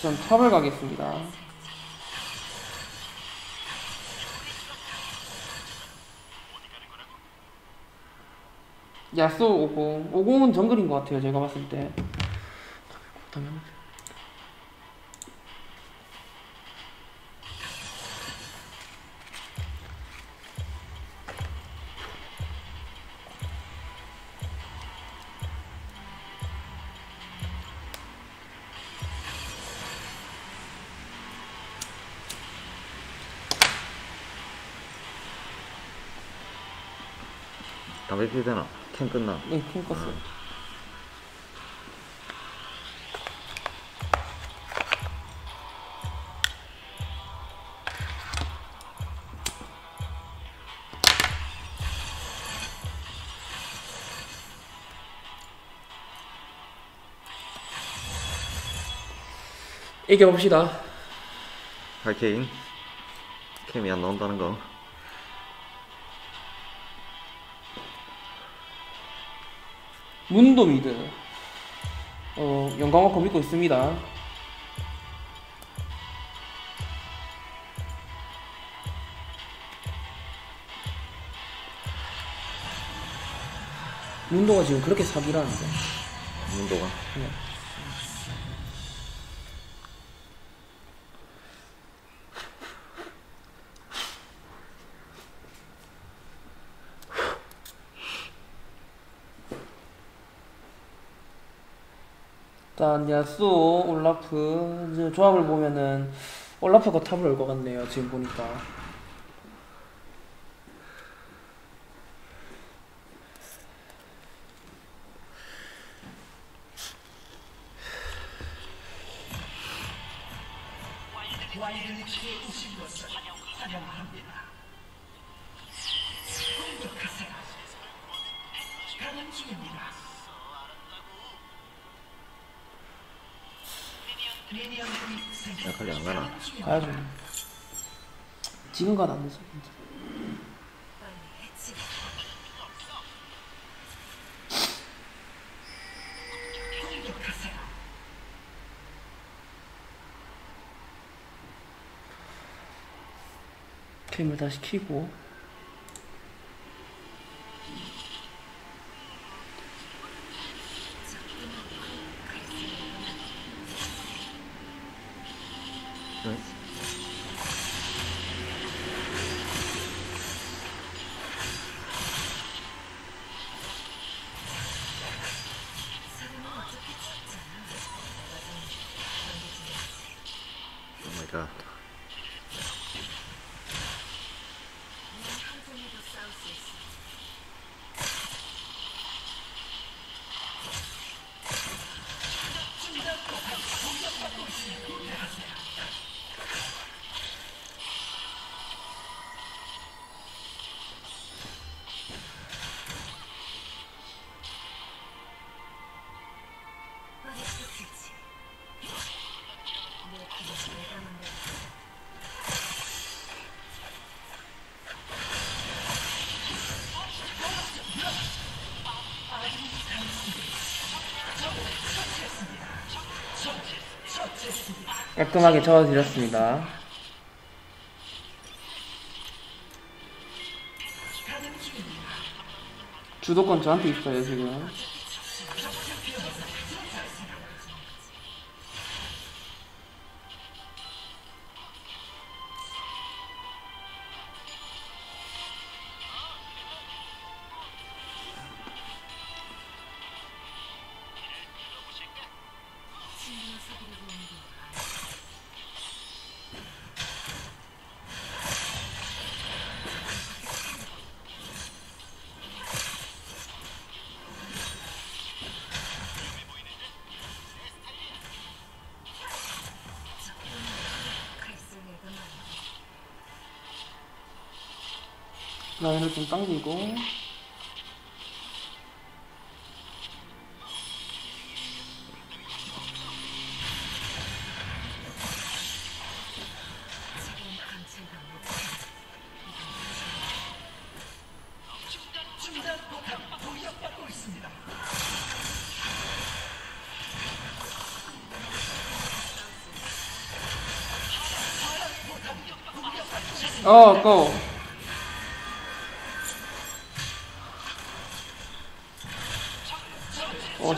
전 탑을 가겠습니다. 야쏘 50. 50은 정글인 것 같아요, 제가 봤을 때. 피우 되나? 캠 끝나. 네, 킹 껐어요. 이겨봅시다. 하이케인. 캠이 안 나온다는 거. 문도 미드. 어, 영광만큼 믿고 있습니다. 문도가 지금 그렇게 사기라는데. 문도가. 네. 일단 야수 올라프. 조합을 보면은 올라프가 탑을 올 것 같네요 지금 보니까 약할리 안 가나? 가야죠 지금 가도 안 되죠 캠을 다시 키고 깔끔하게 저어드렸습니다. 주도권 저한테 있어요 지금. 라인을 좀 당기고 어, 고!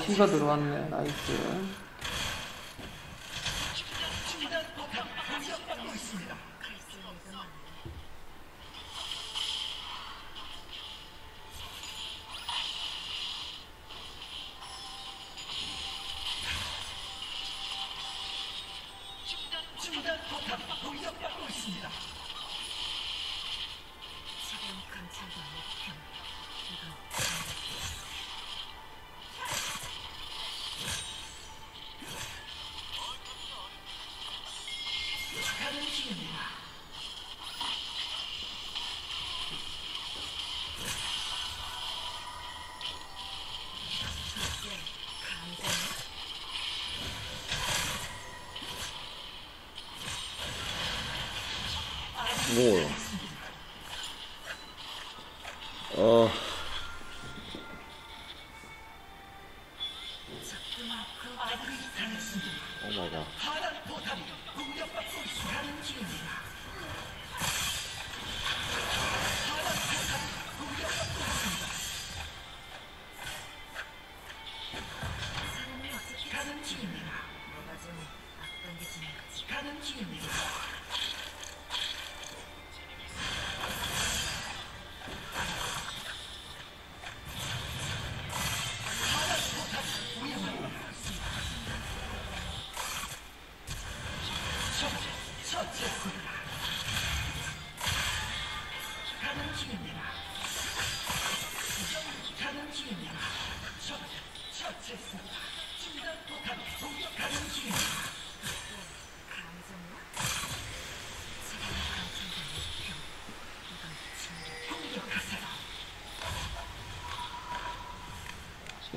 시가 들어왔네. 나이스.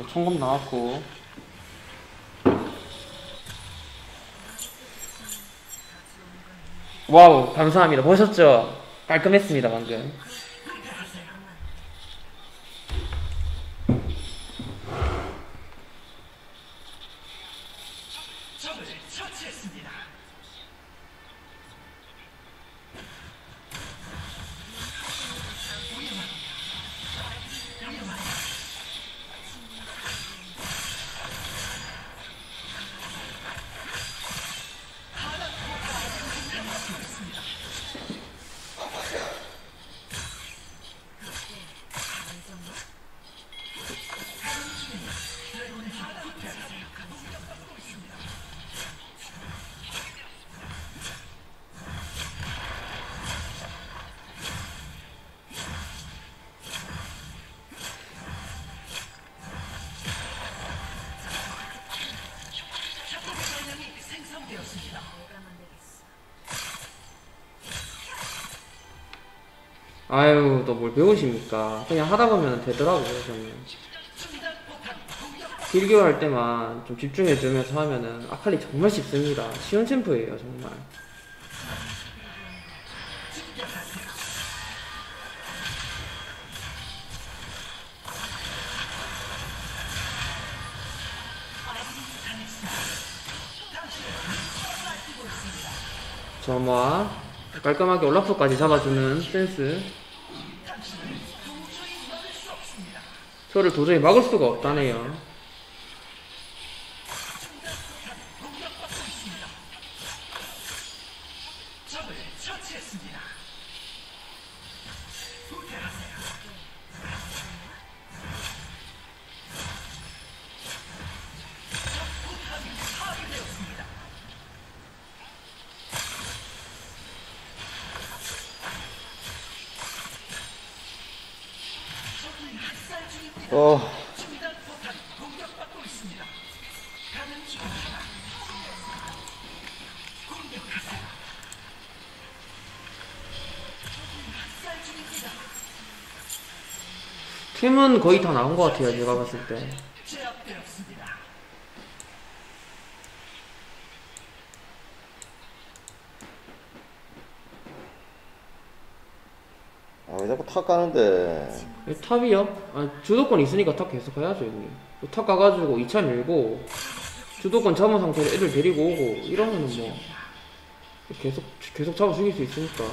총검 나왔고. 와우, 감사합니다. 보셨죠? 깔끔했습니다, 방금. 아유, 또뭘 배우십니까? 그냥 하다 보면 되더라고요, 저는. 딜교 할 때만 좀 집중해주면서 하면은 아칼리 정말 쉽습니다. 쉬운 챔프예요, 정말. 점화 깔끔하게 올라프까지 잡아주는 센스 저를 도저히 막을 수가 없다네요 다. 팀은 거의 다 나온 것 같아요 제가 봤을 때. 아, 왜 자꾸 탁 가는데. 이 탑이요? 아, 주도권 있으니까 탑 계속 해야죠 형님 탑 가가지고 2차 밀고 주도권 잡은 상태로 애들 데리고 오고 이러면은 뭐 계속 계속 잡아 죽일 수 있으니까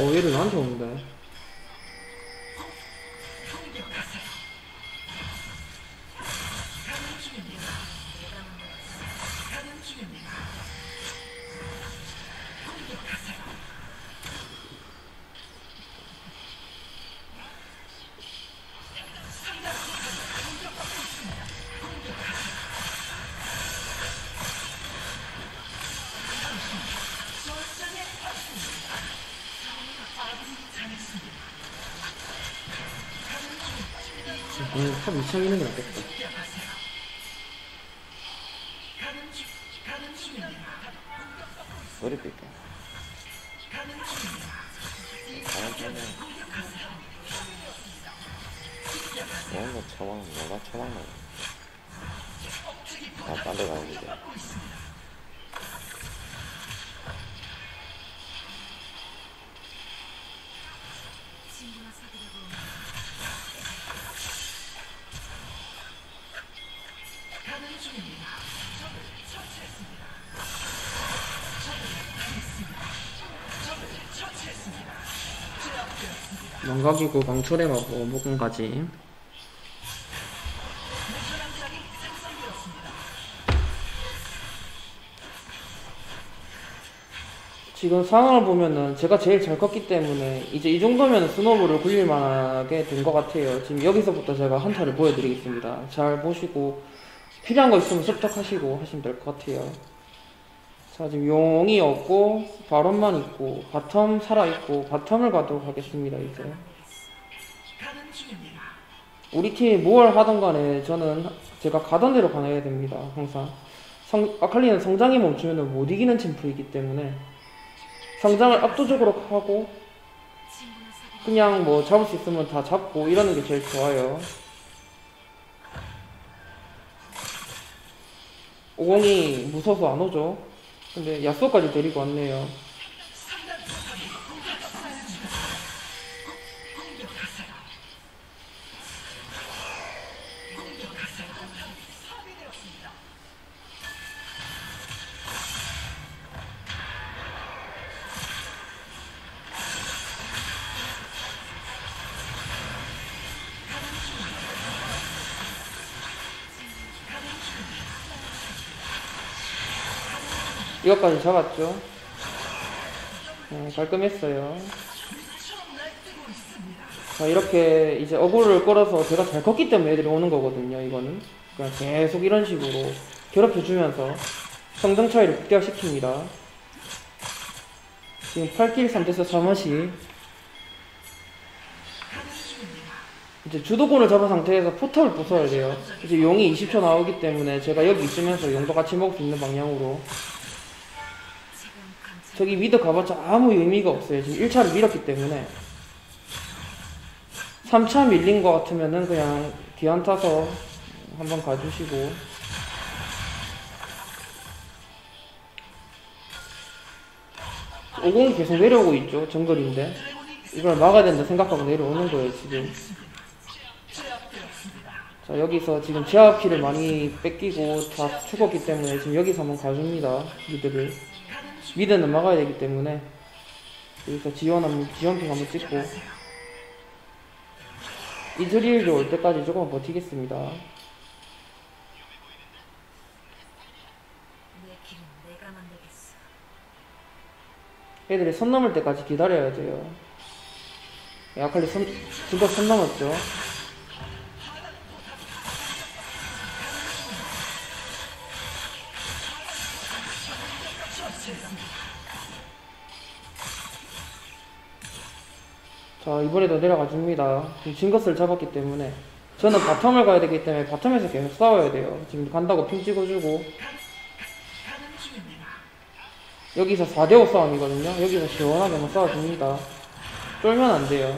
어 얘를 나한테 오는데 음, 탑 2층 있는 게 낫겠다. 가는 중입니다. 가는 중에 뭔가 처방, 뭐가 처방 나. 아, 망각이고 강철해가고 목금까지. 지금 상황을 보면은 제가 제일 잘 컸기 때문에 이제 이 정도면 스노우볼을 굴릴 만하게 된 것 같아요. 지금 여기서부터 제가 한타를 보여드리겠습니다. 잘 보시고 필요한 거 있으면 습득하시고 하시면 될 것 같아요. 자 지금 용이 없고 바론만 있고 바텀 살아있고 바텀을 가도록 하겠습니다 이제. 우리 팀이 뭘 하던 간에 저는 제가 가던 대로 가야 됩니다 항상 성, 아칼리는 성장이 멈추면 못 이기는 챔프이기 때문에 성장을 압도적으로 하고 그냥 뭐 잡을 수 있으면 다 잡고 이러는 게 제일 좋아요. 50이 무서워서 안 오죠. 근데 야쏘까지 데리고 왔네요. 이것까지 잡았죠. 네, 깔끔했어요. 자, 이렇게 이제 어그를 끌어서 제가 잘 컸기 때문에 애들이 오는 거거든요, 이거는. 그냥 계속 이런 식으로 괴롭혀주면서 성장 차이를 극대화시킵니다. 지금 8킬 3대서 3맛이 이제 주도권을 잡은 상태에서 포탑을 부숴야 돼요. 이제 용이 20초 나오기 때문에 제가 여기 있으면서 용도 같이 먹을 수 있는 방향으로 저기 미드 가봤자 아무 의미가 없어요. 지금 1차를 밀었기 때문에 3차 밀린 것 같으면은 그냥 기안 타서 한번 가주시고 오공이 계속 내려오고 있죠. 정글인데 이걸 막아야 된다 생각하고 내려오는 거예요 지금. 자 여기서 지금 제압키를 많이 뺏기고 다 죽었기 때문에 지금 여기서 한번 가줍니다 미드를 미드는 막아야 되기 때문에 여기서 지원 한번 지원핑 한번 찍고. 이즈리얼이 올 때까지 조금 버티겠습니다. 애들이 손 넘을 때까지 기다려야 돼요. 아칼리 손 진짜 손 넘었죠 자 이번에도 내려가 줍니다 지금 진 것을 잡았기 때문에 저는 바텀을 가야 되기 때문에 바텀에서 계속 싸워야 돼요. 지금 간다고 핑 찍어주고 여기서 4대5 싸움이거든요. 여기서 시원하게 한번 싸워줍니다. 쫄면 안 돼요.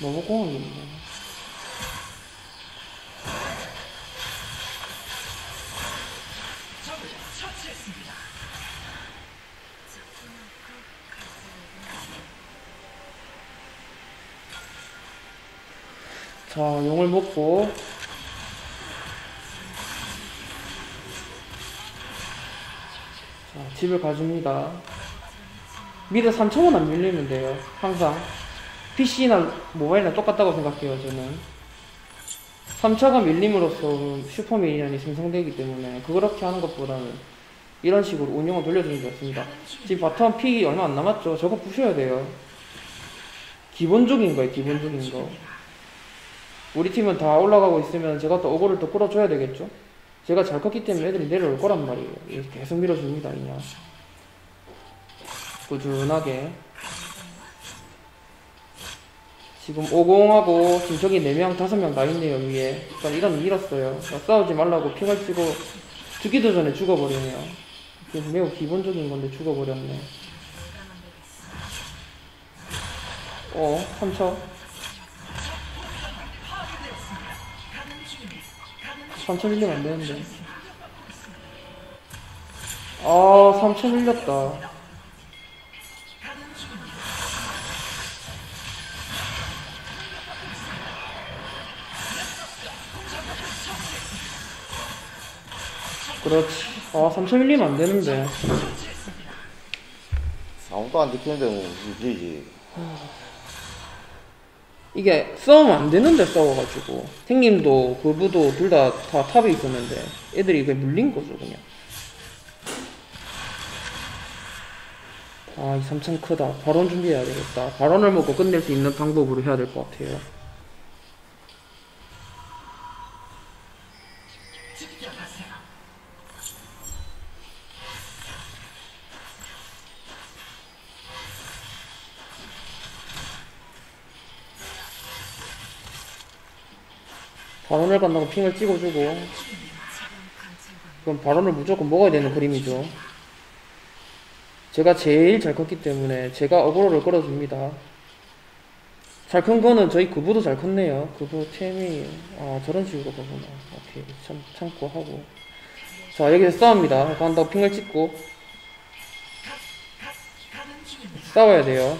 너무 공항이 있네. 자, 용을 먹고 자, 집을 가줍니다. 미드 3천원 안 밀리면 돼요. 항상. PC나 모바일이나 똑같다고 생각해요, 저는. 3차가 밀림으로써 슈퍼 미니언이 생성되기 때문에 그렇게 하는 것보다는 이런 식으로 운영을 돌려주는 게 좋습니다. 지금 바텀 픽이 얼마 안 남았죠? 저거 부셔야 돼요. 기본적인 거예요, 기본적인 거. 우리 팀은 다 올라가고 있으면 제가 또 어그를 더 끌어줘야 되겠죠? 제가 잘 컸기 때문에 애들이 내려올 거란 말이에요. 계속 밀어줍니다, 그냥. 꾸준하게. 지금 50하고 지금 저기 4명, 5명 다 있네요, 위에. 일단 이건 밀었어요. 싸우지 말라고 핑을 치고 죽기도 전에 죽어버리네요. 매우 기본적인 건데 죽어버렸네. 어, 3차. 3천 밀리면 안 되는데. 아, 3천 밀렸다. 그렇지. 아, 3천 밀리면 안 되는데. 아무도 안 지키는데 뭐 이기지. 이게 싸우면 안 되는데 싸워가지고. 형님도 그부도 둘 다 다 탑에 있었는데 애들이 그냥 물린 거죠, 그냥. 아, 이 3천 크다. 발언 준비해야 되겠다. 발언을 먹고 끝낼 수 있는 방법으로 해야 될 것 같아요. 발언을 간다고 핑을 찍어주고. 그럼 발언을 무조건 먹어야 되는 그림이죠. 제가 제일 잘 컸기 때문에 제가 어그로를 끌어줍니다. 잘 큰 거는 저희 그부도 잘 컸네요. 그부 템이 아 저런 식으로 가구나. 오케이. 참, 참고 하고. 자 여기서 싸웁니다. 간다고 핑을 찍고. 싸워야 돼요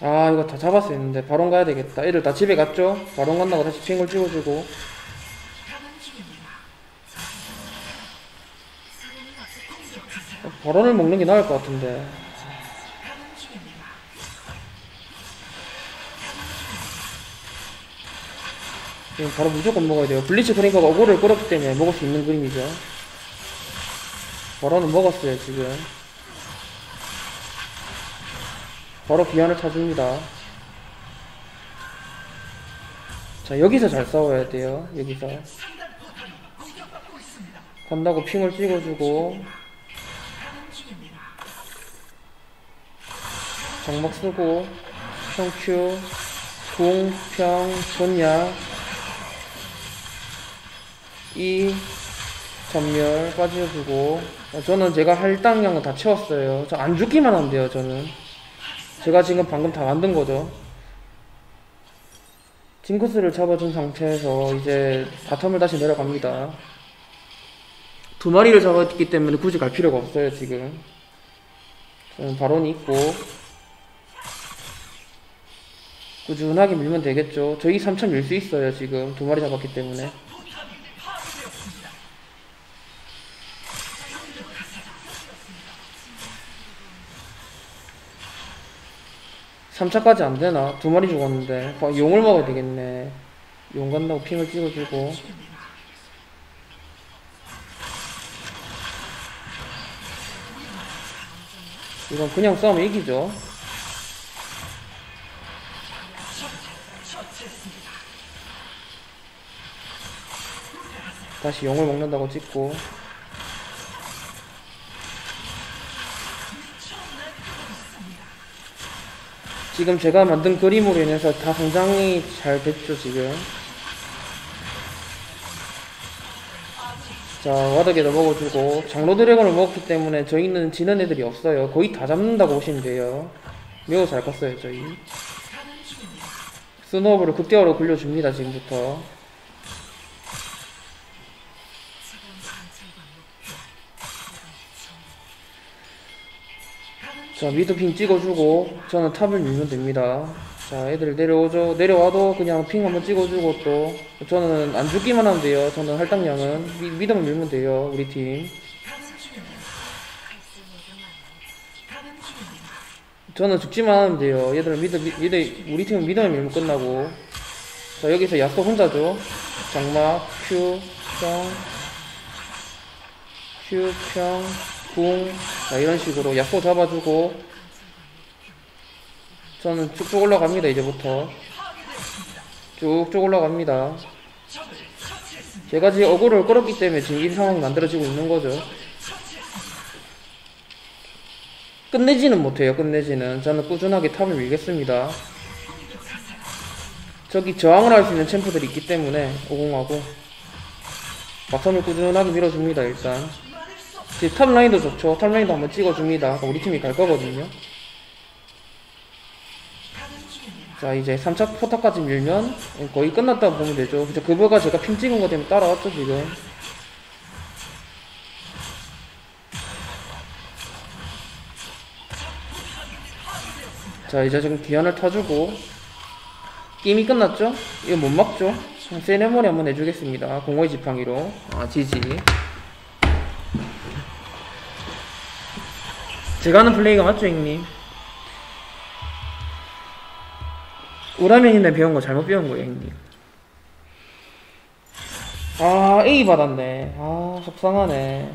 아 이거 다 잡았어야 했는데 바론 가야 되겠다. 애들 다 집에 갔죠? 바론 간다고 다시 핑을 찍어주고. 어, 바론을 먹는 게 나을 것 같은데. 지금 바로 무조건 먹어야 돼요. 블리츠 크링커가 어고를 끌었기 때문에 먹을 수 있는 그림이죠. 바론은 먹었어요 지금 바로 기한을 타줍니다. 자, 여기서 잘 싸워야 돼요. 여기서. 간다고 핑을 찍어주고. 장막 쓰고. 평큐. 궁, 평, 전야. 이. 전멸 빠져주고. 어, 저는 제가 할당량은 다 채웠어요. 저 안 죽기만 하면 돼요, 저는. 제가 지금 방금 다 만든 거죠. 징크스를 잡아준 상태에서 이제 바텀을 다시 내려갑니다. 두 마리를 잡았기 때문에 굳이 갈 필요가 없어요, 지금. 바론이 있고. 꾸준하게 밀면 되겠죠. 저희 3천 밀 수 있어요, 지금. 두 마리 잡았기 때문에. 3차까지 안되나? 두 마리 죽었는데. 어, 용을 먹어야 되겠네. 용 간다고 핑을 찍어주고. 이건 그냥 싸우면 이기죠. 다시 용을 먹는다고 찍고. 지금 제가 만든 그림으로 인해서 다 성장이 잘 됐죠 지금. 자 와덕에도 먹어주고. 장로 드래곤을 먹었기 때문에 저희는 지는 애들이 없어요. 거의 다 잡는다고 보시면 돼요. 매우 잘 컸어요 저희. 스노우볼을 극대화로 굴려줍니다 지금부터 자 미드 핑 찍어주고 저는 탑을 밀면 됩니다. 자 애들 내려오죠. 내려와도 그냥 핑 한번 찍어주고 또 저는 안 죽기만 하면 돼요. 저는 할당량은. 미, 미드만 밀면 돼요 우리 팀. 저는 죽지만 하면 돼요. 얘들은 미드 미- 미드 우리 팀은 미드만 밀면 끝나고. 자 여기서 야쏘 혼자죠. 장막 큐 평, 큐, 평, 궁, 자 이런 식으로 야쏘 잡아주고 저는 쭉쭉 올라갑니다 이제부터. 쭉쭉 올라갑니다. 제가 지금 어그로를 끌었기 때문에 지금 이 상황이 만들어지고 있는 거죠. 끝내지는 못해요 끝내지는. 저는 꾸준하게 탑을 밀겠습니다. 저기 저항을 할 수 있는 챔프들이 있기 때문에 오공하고 막선을 꾸준하게 밀어줍니다 일단 탑라인도 좋죠. 탑라인도 한번 찍어줍니다. 우리 팀이 갈 거거든요. 자 이제 3차 포탑까지 밀면 거의 끝났다고 보면 되죠. 그죠? 그거가 제가 핑 찍은 거 때문에 따라왔죠 지금. 자 이제 지금 기한을 타주고 게임이 끝났죠? 이거 못 막죠? 세레모니 한번 해주겠습니다. 공허의 지팡이로. 아 지지 제가 하는 플레이가 맞죠 형님? 우라면인데 배운 거 잘못 배운 거예요 형님. 아 A 받았네. 아 속상하네